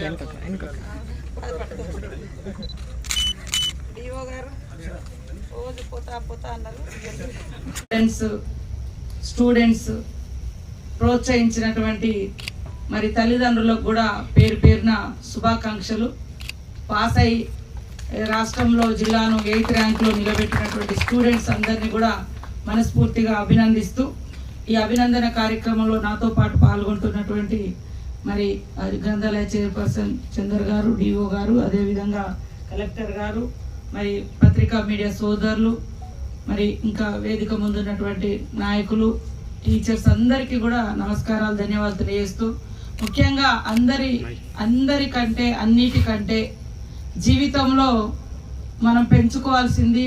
అన్న కొంచెం డిఓ గారు రోజు పోతా పోతా అన్నారు ఫ్రెండ్స్ స్టూడెంట్స్ ప్రోత్సహించినటువంటి మరి తల్లిదండ్రులకు కూడా పేరు పేరున శుభాకాంక్షలు. పాస్ అయి రాష్ట్రంలో జిల్లాను ఎయిత్ ర్యాంక్లో నిలబెట్టినటువంటి స్టూడెంట్స్ అందరినీ కూడా మనస్ఫూర్తిగా అభినందిస్తూ ఈ అభినందన కార్యక్రమంలో నాతో పాటు పాల్గొంటున్నటువంటి మరి గ్రంథాలయ చైర్పర్సన్ చందర్ గారు డిఓ గారు అదేవిధంగా కలెక్టర్ గారు మరి పత్రికా మీడియా సోదరులు మరి ఇంకా వేదిక ముందున్నటువంటి నాయకులు టీచర్స్ అందరికీ కూడా నమస్కారాలు ధన్యవాదాలు తెలియజేస్తూ ముఖ్యంగా అందరి అందరికంటే అన్నిటికంటే జీవితంలో మనం పెంచుకోవాల్సింది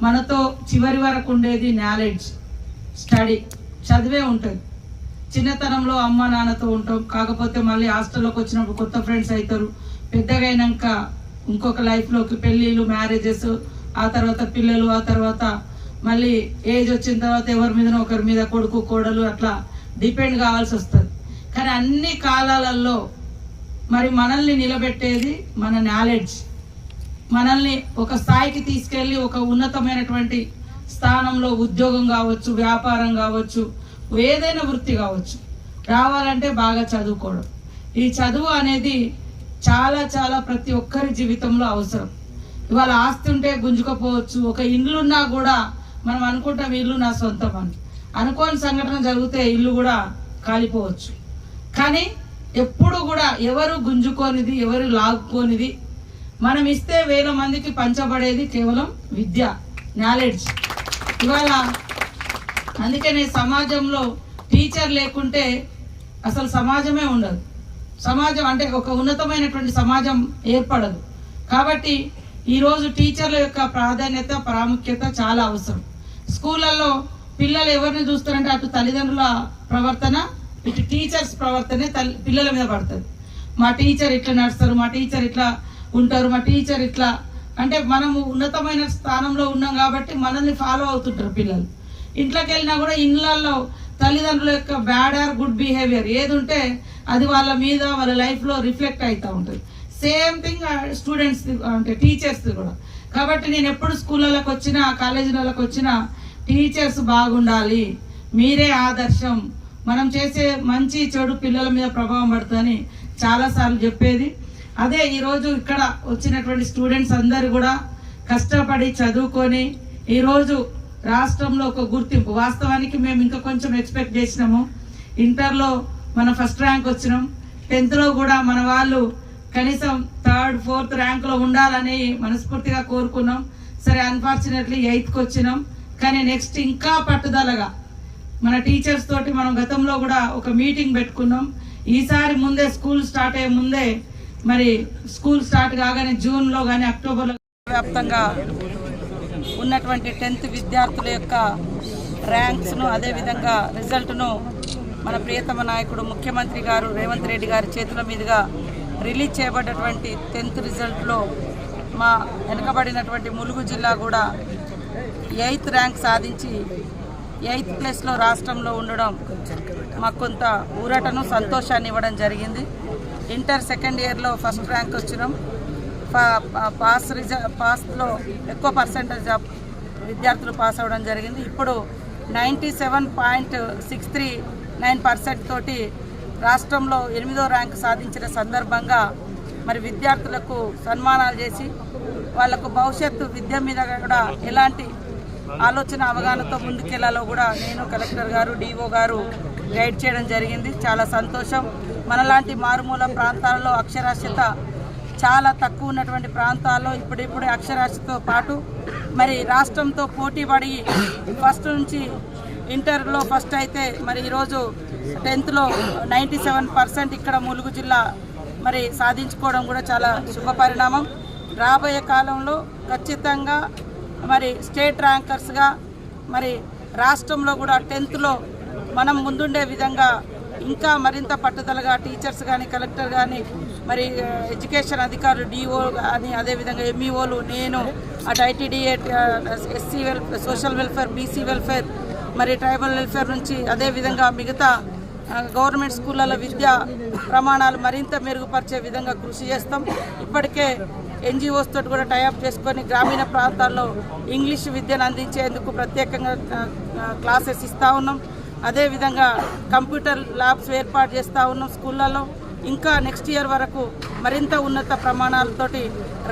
మనతో చివరి వరకు ఉండేది నాలెడ్జ్ స్టడీ చదివే ఉంటుంది. చిన్నతనంలో అమ్మ నాన్నతో ఉంటాం. కాకపోతే మళ్ళీ హాస్టల్లోకి వచ్చినప్పుడు కొత్త ఫ్రెండ్స్ అవుతారు పెద్దగా అయినాక ఇంకొక లైఫ్లోకి పెళ్ళిళ్ళు మ్యారేజెస్ ఆ తర్వాత పిల్లలు ఆ తర్వాత మళ్ళీ ఏజ్ వచ్చిన తర్వాత ఎవరి మీద ఒకరి మీద కొడుకు కోడలు అట్లా డిపెండ్ కావాల్సి వస్తుంది కానీ అన్ని కాలాలలో మరి మనల్ని నిలబెట్టేది మన నాలెడ్జ్. మనల్ని ఒక స్థాయికి తీసుకెళ్ళి ఒక ఉన్నతమైనటువంటి స్థానంలో ఉద్యోగం కావచ్చు వ్యాపారం కావచ్చు ఏదైనా వృత్తి కావచ్చు. రావాలంటే బాగా చదువుకోవడం. ఈ చదువు అనేది చాలా చాలా ప్రతి ఒక్కరి జీవితంలో అవసరం. ఇవాళ ఆస్తి ఉంటే గుంజుకపోవచ్చు. ఒక ఇల్లున్నా కూడా మనం అనుకుంటాం ఇల్లు నా సొంతం అని. అనుకోని సంఘటన జరిగితే ఇల్లు కూడా కాలిపోవచ్చు. కానీ ఎప్పుడు కూడా ఎవరు గుంజుకోనిది ఎవరు లాక్కోనిది మనం ఇస్తే వేల మందికి పంచబడేది కేవలం విద్య నాలెడ్జ్. ఇవాళ అందుకనే సమాజంలో టీచర్ లేకుంటే అసలు సమాజమే ఉండదు. సమాజం అంటే ఒక ఉన్నతమైనటువంటి సమాజం ఏర్పడదు. కాబట్టి ఈరోజు టీచర్ల యొక్క ప్రాధాన్యత ప్రాముఖ్యత చాలా అవసరం. స్కూళ్ళల్లో పిల్లలు ఎవరిని చూస్తారంటే అటు తల్లిదండ్రుల ప్రవర్తన ఇటు టీచర్స్ ప్రవర్తనే తల్లి పిల్లల మీద పడుతుంది. మా టీచర్ ఇట్లా నడుస్తారు మా టీచర్ ఇట్లా ఉంటారు మా టీచర్ ఇట్లా. అంటే మనము ఉన్నతమైన స్థానంలో ఉన్నాం కాబట్టి మనల్ని ఫాలో అవుతుంటారు పిల్లలు. ఇంట్లోకి వెళ్ళినా కూడా ఇళ్ళల్లో తల్లిదండ్రుల యొక్క బ్యాడ్ ఆర్ గుడ్ బిహేవియర్ ఏది ఉంటే అది వాళ్ళ మీద వాళ్ళ లైఫ్లో రిఫ్లెక్ట్ అవుతూ ఉంటుంది. సేమ్ థింగ్ స్టూడెంట్స్ అంటే టీచర్స్ కూడా. కాబట్టి నేను ఎప్పుడు స్కూళ్ళకి వచ్చినా కాలేజీలకు వచ్చినా టీచర్స్ బాగుండాలి. మీరే ఆదర్శం. మనం చేసే మంచి చెడు పిల్లల మీద ప్రభావం పడుతుందని చాలాసార్లు చెప్పేది. అదే ఈరోజు ఇక్కడ వచ్చినటువంటి స్టూడెంట్స్ అందరు కూడా కష్టపడి చదువుకొని ఈరోజు రాష్ట్రంలో ఒక గుర్తింపు. వాస్తవానికి మేము ఇంకా కొంచెం ఎక్స్పెక్ట్ చేసినాము. ఇంటర్లో మన ఫస్ట్ ర్యాంక్ వచ్చినాం. టెన్త్లో కూడా మన వాళ్ళు కనీసం థర్డ్ ఫోర్త్ ర్యాంక్లో ఉండాలని మనస్ఫూర్తిగా కోరుకున్నాం. సరే అన్ఫార్చునేట్లీ ఎయిత్కి వచ్చినాం. కానీ నెక్స్ట్ ఇంకా పట్టుదలగా మన టీచర్స్ తోటి మనం గతంలో కూడా ఒక మీటింగ్ పెట్టుకున్నాం. ఈసారి ముందే స్కూల్ స్టార్ట్ అయ్యే ముందే మరి స్కూల్ స్టార్ట్ కాగానే జూన్లో కానీ అక్టోబర్లో వ్యాప్తంగా ఉన్నటువంటి టెన్త్ విద్యార్థుల యొక్క ర్యాంక్స్ను అదేవిధంగా రిజల్ట్ను మన ప్రియతమ నాయకుడు ముఖ్యమంత్రి గారు రేవంత్ రెడ్డి గారి చేతుల మీదుగా రిలీజ్ చేయబడ్డటువంటి టెన్త్ రిజల్ట్లో మా వెనుకబడినటువంటి ములుగు జిల్లా కూడా ఎయిత్ ర్యాంక్ సాధించి ఎయిత్ ప్లేస్లో రాష్ట్రంలో ఉండడం మాకు కొంత ఊరటను సంతోషాన్ని ఇవ్వడం జరిగింది. ఇంటర్ సెకండ్ ఇయర్లో ఫస్ట్ ర్యాంక్ వచ్చినాం. పాస్ రిజ పాస్లో ఎక్కువ పర్సెంటేజ్ విద్యార్థులు పాస్ అవ్వడం జరిగింది. ఇప్పుడు ninety seven point six three nine percent తోటి రాష్ట్రంలో ఎనిమిదో ర్యాంక్ సాధించిన సందర్భంగా మరి విద్యార్థులకు సన్మానాలు చేసి వాళ్ళకు భవిష్యత్తు విద్య మీద కూడా ఎలాంటి ఆలోచన అవగాహనతో ముందుకెళ్ళాలో కూడా నేను కలెక్టర్ గారు డిఓ గారు గైడ్ చేయడం జరిగింది. చాలా సంతోషం. మనలాంటి మారుమూల ప్రాంతాలలో అక్షరాస్యత చాలా తక్కువ ఉన్నటువంటి ప్రాంతాల్లో ఇప్పుడిప్పుడే అక్షరాస్యతో పాటు మరి రాష్ట్రంతో పోటీ పడి ఫస్ట్ నుంచి ఇంటర్లో ఫస్ట్ అయితే మరి ఈరోజు టెన్త్లో నైంటీ సెవెన్ పర్సెంట్ ఇక్కడ ములుగు జిల్లా మరి సాధించుకోవడం కూడా చాలా శుభ పరిణామం. రాబోయే కాలంలో ఖచ్చితంగా మరి స్టేట్ ర్యాంకర్స్గా మరి రాష్ట్రంలో కూడా టెన్త్లో మనం ముందుండే విధంగా ఇంకా మరింత పట్టుదలగా టీచర్స్ కానీ కలెక్టర్ కానీ మరి ఎడ్యుకేషన్ అధికారులు డిఓ కానీ అదేవిధంగా ఎంఈఓలు నేను అటు ITDA SC well social welfare BC welfare మరి ట్రైబల్ వెల్ఫేర్ నుంచి అదేవిధంగా మిగతా గవర్నమెంట్ స్కూళ్ళలో విద్యా ప్రమాణాలు మరింత మెరుగుపరిచే విధంగా కృషి చేస్తాం. ఇప్పటికే ఎన్జిఓస్ తోటి కూడా టైఅప్ చేసుకొని గ్రామీణ ప్రాంతాల్లో ఇంగ్లీష్ విద్యను అందించేందుకు ప్రత్యేకంగా క్లాసెస్ ఇస్తూ ఉన్నాం. అదేవిధంగా కంప్యూటర్ ల్యాబ్స్ ఏర్పాటు చేస్తూ ఉన్నాం స్కూళ్ళలో. ఇంకా నెక్స్ట్ ఇయర్ వరకు మరింత ఉన్నత ప్రమాణాలతోటి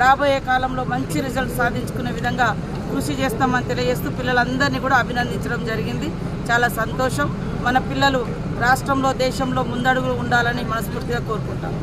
రాబోయే కాలంలో మంచి రిజల్ట్ సాధించుకునే విధంగా కృషి చేస్తామని తెలియజేస్తూ పిల్లలందరినీ కూడా అభినందించడం జరిగింది. చాలా సంతోషం. మన పిల్లలు రాష్ట్రంలో దేశంలో ముందడుగు ఉండాలని మనస్ఫూర్తిగా కోరుకుంటాం.